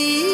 me.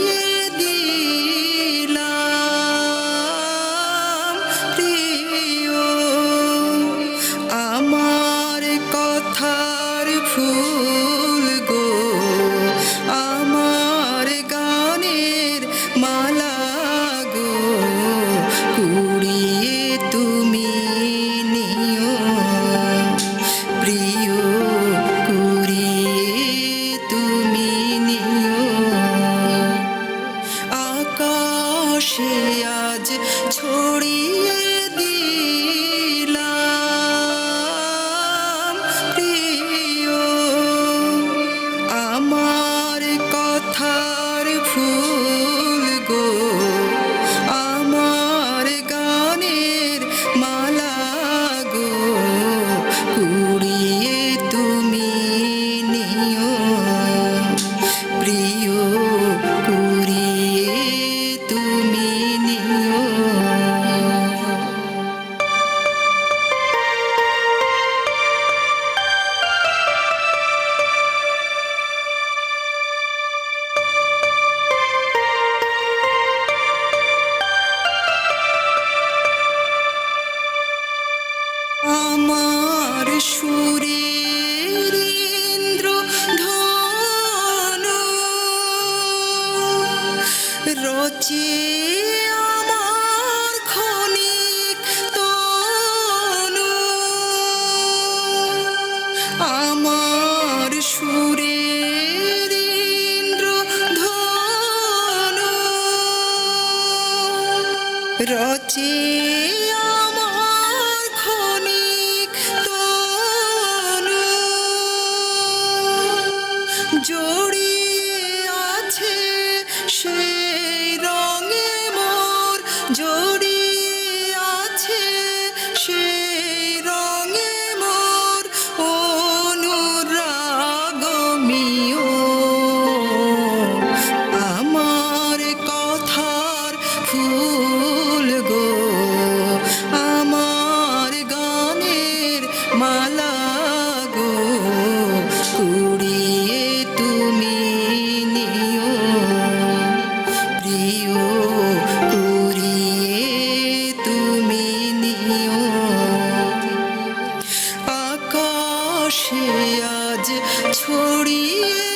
রচি আমার ক্ষণিক তনু। আমার সুর সে আজ ছড়িয়ে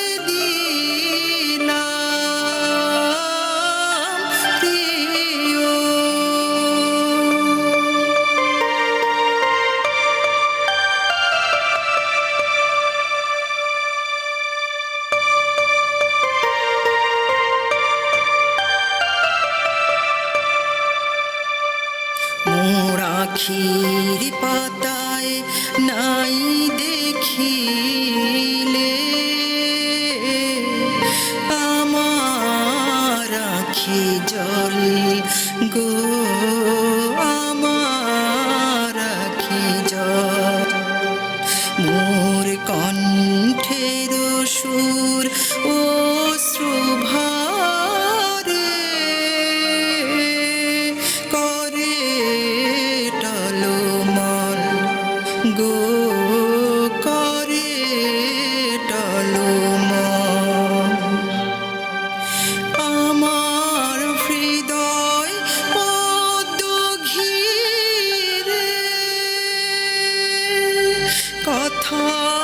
আখির পাতায় নাই আখি জল গো কথা